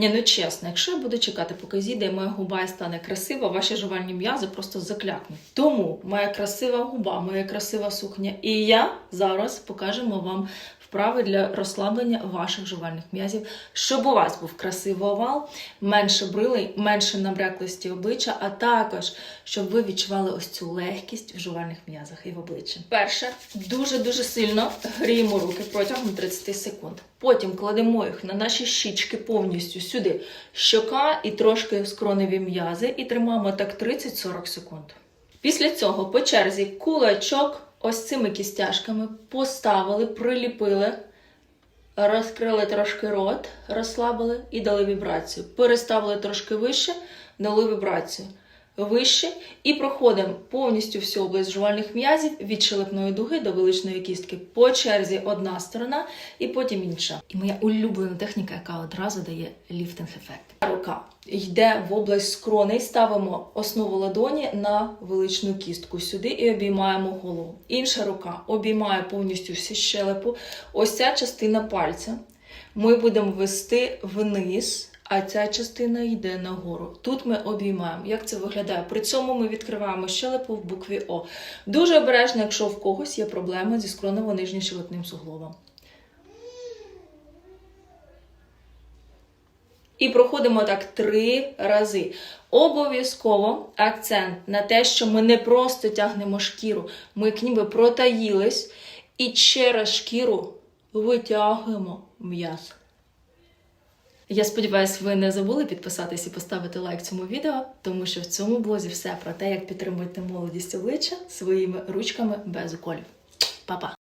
Ні, ну чесно, якщо я буду чекати, поки зійде моя губа і стане красива, ваші жувальні м'язи просто заклякнуть. Тому моя красива губа, моя красива сукня, і я зараз покажемо вам вправи для розслаблення ваших жувальних м'язів, щоб у вас був красивий овал, менше брилей, менше набряклості обличчя, а також щоб ви відчували ось цю легкість в жувальних м'язах і в обличчі. Перше, дуже-дуже сильно гріємо руки протягом 30 секунд. Потім кладемо їх на наші щічки повністю сюди, щока і трошки скроневі м'язи, і тримаємо так 30-40 секунд. Після цього по черзі кулачок ось цими кістяшками поставили, приліпили, розкрили трошки рот, розслабили і дали вібрацію. Переставили трошки вище, дали вібрацію. Вище і проходимо повністю всю область жувальних м'язів від щелепної дуги до величної кістки. По черзі одна сторона і потім інша. І моя улюблена техніка, яка одразу дає ліфтинг-ефект. Рука йде в область скрони, ставимо основу ладоні на величну кістку сюди і обіймаємо голову. Інша рука обіймає повністю всю щелепу. Ось ця частина пальця. Ми будемо вести вниз. А ця частина йде нагору. Тут ми обіймаємо. Як це виглядає? При цьому ми відкриваємо щелепу в букві О. Дуже обережно, якщо в когось є проблеми зі скроново-нижнім щелепним суглобом. І проходимо так три рази. Обов'язково акцент на те, що ми не просто тягнемо шкіру, ми ніби протаїлись і через шкіру витягуємо м'ясо. Я сподіваюся, ви не забули підписатись і поставити лайк цьому відео, тому що в цьому блозі все про те, як підтримувати молодість обличчя своїми ручками без уколів. Па-па!